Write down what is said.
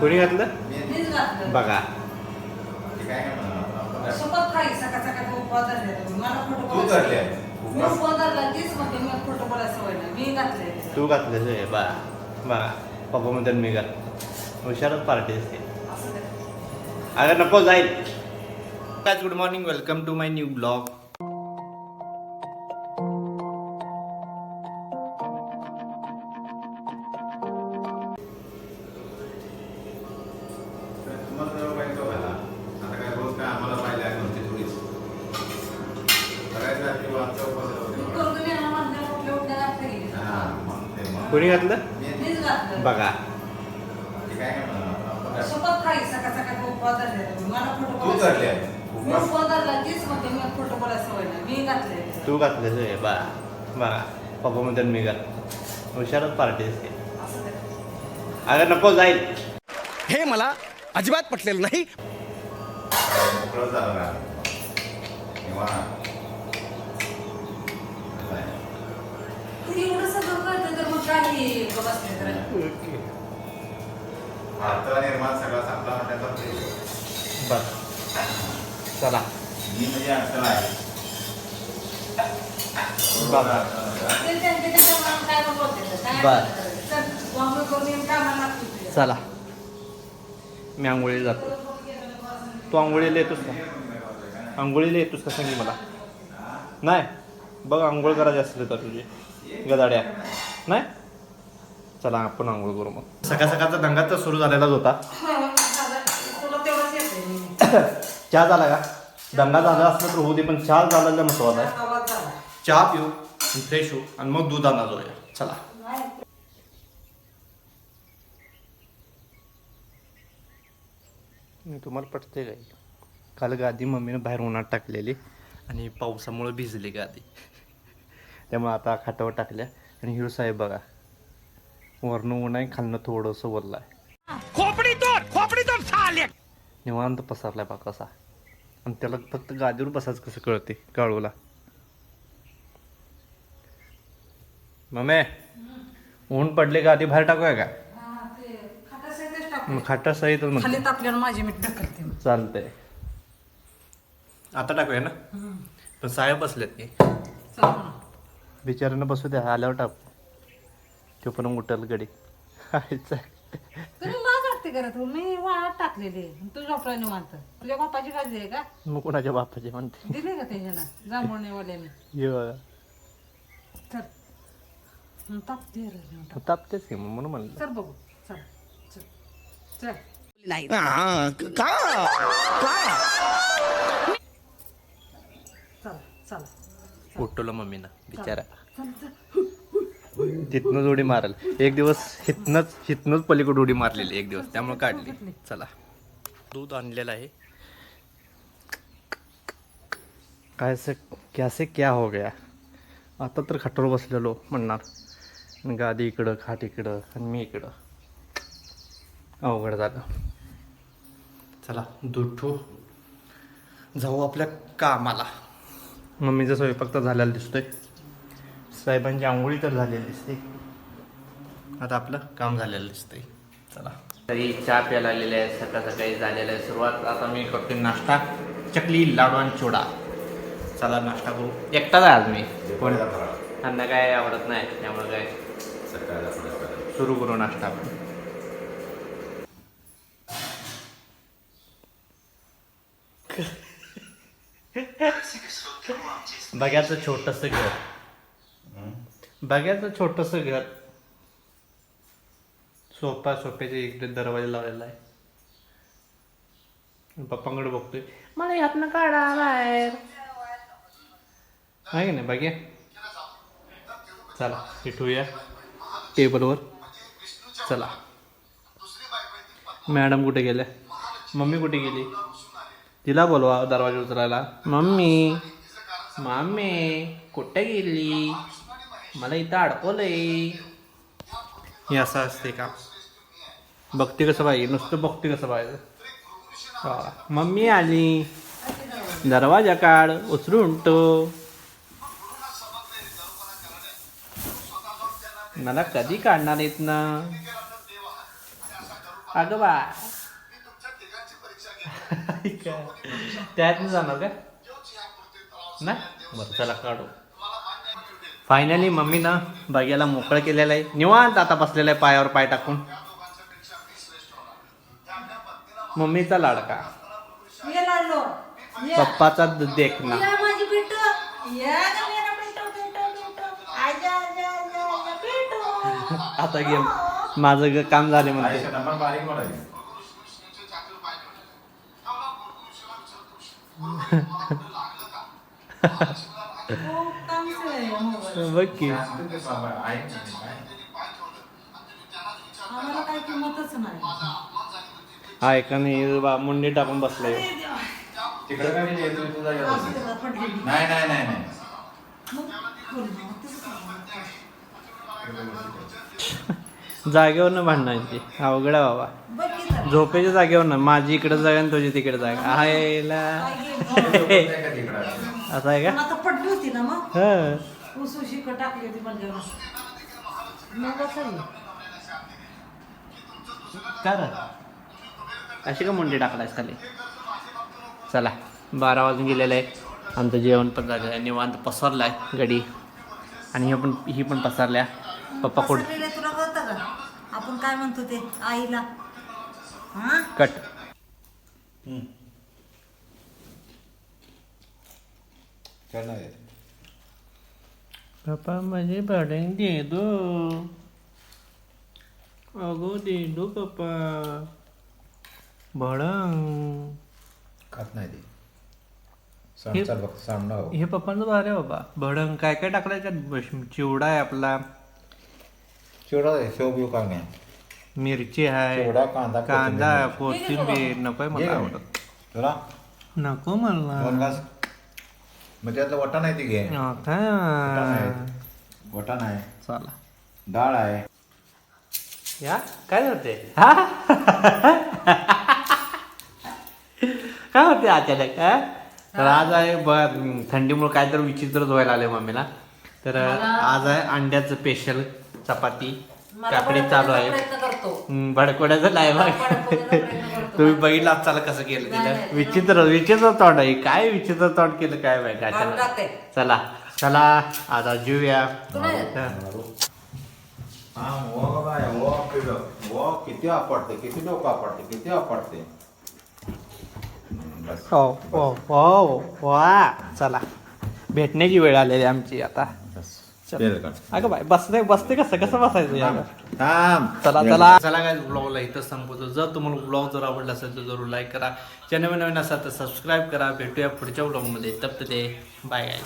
कोणी घातलं? मीच घातलं. बघा. शपथ खाई सकाळ सकाळ उपवास धरले तुम्ही. मला खोटं तू बोलायचं. धरले मी उपवास धरला तीच म्हणते मला खोटं बोलायचं सवय नाही. मी घातले तू घातलं होय? बा बघा पप्पा म्हणतात मी घात हुशारच पार्टी असते असं. अगर नको जाईल. Good morning welcome to my new blog मी घातले? तू घातलं बा. बघा. पप्पा म्हणतात मी घात हुशारच पार्टी असते. अगर नको जाईल. हे मला अजिबात पटलेलं नाही. काही बसले तर भारताला निर्माण सगळा संपला म्हणण्याचा प्रयत्न. बस चला. मी म्हणजे अडचण आहे. बरं. चला मी आंघोळीला जातो. तू आंघोळीला येतोस का? आंघोळीला येतोस का? सांगी मला. नाही. बघ आंघोळ करायची असली तर तुझी. गदाड्या. नाही? चला आपण आंघोळ करू मग सकाळ सकाळचा दंगा तर सुरू झालेलाच होता. चहा झाला का दंगा झाला असलं तर होऊ दे पण चहा झालेला महत्त्वाचा आहे झाला. चहा पिऊ फ्रेश होऊ आणि मग दूध आणा जाऊया चला. मी तुम्हाला पटते काय काल गादी मम्मीनं बाहेर उन्हात टाकलेली आणि पावसामुळे भिजली गादी त्यामुळे आता खाटावर टाकल्या आणि हिरो साहेब बघा वरनं ऊन आहे खालनं थोडंसं वरलं आहे खोपडी तोड खोपडी तोड साले. निवांत पसरलाय बा कसा. आणि त्याला फक्त गादीवर बसायचं कसं कळते काळूला. मम्मी ऊन पडले गादी बाहेर टाकूया का? हा, ते. मग खाटा सहित माझी मीठ ढकलते. चालतंय. आता टाकूया ना? पण साहेब बसलेत की. म्हणा. बिचाऱ्यानं बसू द्या आल्यावर टाक. तो पण उठल गडी. तुम्ही वाटते करत हो. मी वाळात टाकलेली आहे. तू झोपला निवांत. तुझ्या बापाची काळजी आहे का? मग कुणाच्या बापाचे म्हणते? दिली का वाल्याने ये. चल. हं, तापते रे निवांत. तापतेच की मग म्हणून म्हणलं. चल बघू. चल. चल. चल. चल चल. उठवलं मम्मीनं बिचारा. चल चल. तिथनं उडी मारल. एक दिवस हिथनंच हिथनंच पलीकडे उडी मारलेली एक दिवस. त्यामुळे काढली. चला. दूध आणलेलं आहे. काय से कॅसे क्या हो गया? आता तर खाटावर बसलेलो म्हणणार. गादी इकडं खाट इकडं आणि मी इकडं. अवघड झालं. चला दूध ठेवू. जाऊ आपल्या कामाला. मम्मीचा स्वयंपाक तर झालेला दिसतोय. साहेबांची आंघोळी तर झालेली दिसते. आता आपलं काम झालेलं दिसतंय. चला. तरी चहा प्यायला आलेले आहे सकाळ सकाळी झालेलं आहे सुरुवात. आता मी करतोय नाश्ता. चकली लाडू आणि चिवडा चला नाश्ता करू. एकटाच आहे आज मी. पण त्यांना काय आवडत नाही त्यामुळे काय? सुरू करू नाश्ता आपण. बघ्याचं छोटस घर. बघ्याचं छोटस घर. सोफा सोफ्याच्या इकडे दरवाजा लावलेला आहे. पप्पांकडे बघतोय. मला यातनं काढा बाहेर. आहे ना नाही? बघ्या. चला भेटूया. टेबलवर. चला. मॅडम कुठे गेल्या? मम्मी कुठे गेली? तिला बोलवा दरवाजा उचलायला. मम्मी. मम्मी कुठे गेली? मला इथं अडकवलंय. हे असं असते का? बघते कसं पाहिजे. नुसतं बघते कसं पाहिजे. मम्मी आली. दरवाजा काढ. उचलून तो मला कधी काढणार येत ना? अगं बा. त्यात जाणार का? ना? बरं चला काढू. फायनली मम्मी ना बघायला मोकळं केलेलं आहे. निवांत आता बसलेला आहे पायावर पाय टाकून. मम्मीचा लाडका. ये लाडलो. ये. पप्पाचा द- देखना ये माझी पिंटू ये ग मेरा पिंटू पिंटू पिंटू आजा आजा आजा आजा पिंटू आता गेम माझं ग- काम झाले म्हणते. बघ की हा एकाने बा मुंडी टाकून बसलाय. देवा. तिकडे काय नाही. नाही नाही नाही? जागेवर भांडणायची अवघड आहे बाबा. झोपेच्या जागेवर ना माझी इकडे जागा आणि तुझी तिकडे जागा. आयला. असं आहे पण का आता पडली होती ना मग? ह. ऊस उशी टाकली होती म्हणल्यावर. मग असं का रे? अशी का मुंडी टाकलायस खाली? चला बारा वाजून गेलेलं आहे. आमचं जेवण पण झालं आहे. निवांत पसरलाय गडी आणि हे पण ही पण पसरल्या. पप्पा कोड पसरलेलं तुला कळतं का? आपण काय म्हणतो ते? आईला. हा? कट. दो अगो दे दो पप्पा भडंग खात नाही ती. हे- सांग चाल बघ सामना हो. हे पप्पांचं भारी आहे बाबा. भडंग काय काय बश- चिवडा आहे आपला. चिवडा आहे, शेव बिव काय नाही मिरची आहे. चिवडा, कांदा, कांदा कोथिंबीर. ये मला? आवडत. तुला? नको दोन मला. घास मग त्यातलं वटाण आहे ती घे. हा वटाण का? आहे. वटाण आहे. चला. डाळ आहे. या? काय होते? हा? काय होते अचानक हा? तर आज आहे ब- थंडीमुळे काय तर विचित्र व्हायला आले मम्मीला. तर आज आहे अंड्याचं स्पेशल चपाती. काकडी चालू आहे. प्रयत्न करतो. हम्म, भडकोड्याचं नाही बघ. तुम्ही बघितलं असाल कसं केलं तिला नाही. विचित्र विचित्र तोंड आहे. काय विचित्र तोंड केलं काय माहिती? टाकते. चला. चला आता हा. हा वो किती आपडते किती डोकं आपडते किती आपडते बस हो हो हो. वा चला. भेटण्याची वेळ आलेली आहे आमची आता. चल. अगं बाय बसते बसते कसं कसं बसायचं यार चला चला. चला काय ब्लॉगला इथं संपवतो. जर तुम्हाला ब्लॉग जर आवडला असेल तर जरूर लाईक करा. चॅनल नवीन असाल तर सबस्क्राईब करा. भेटूया पुढच्या ब्लॉगमध्ये तप्त ते बाय गाय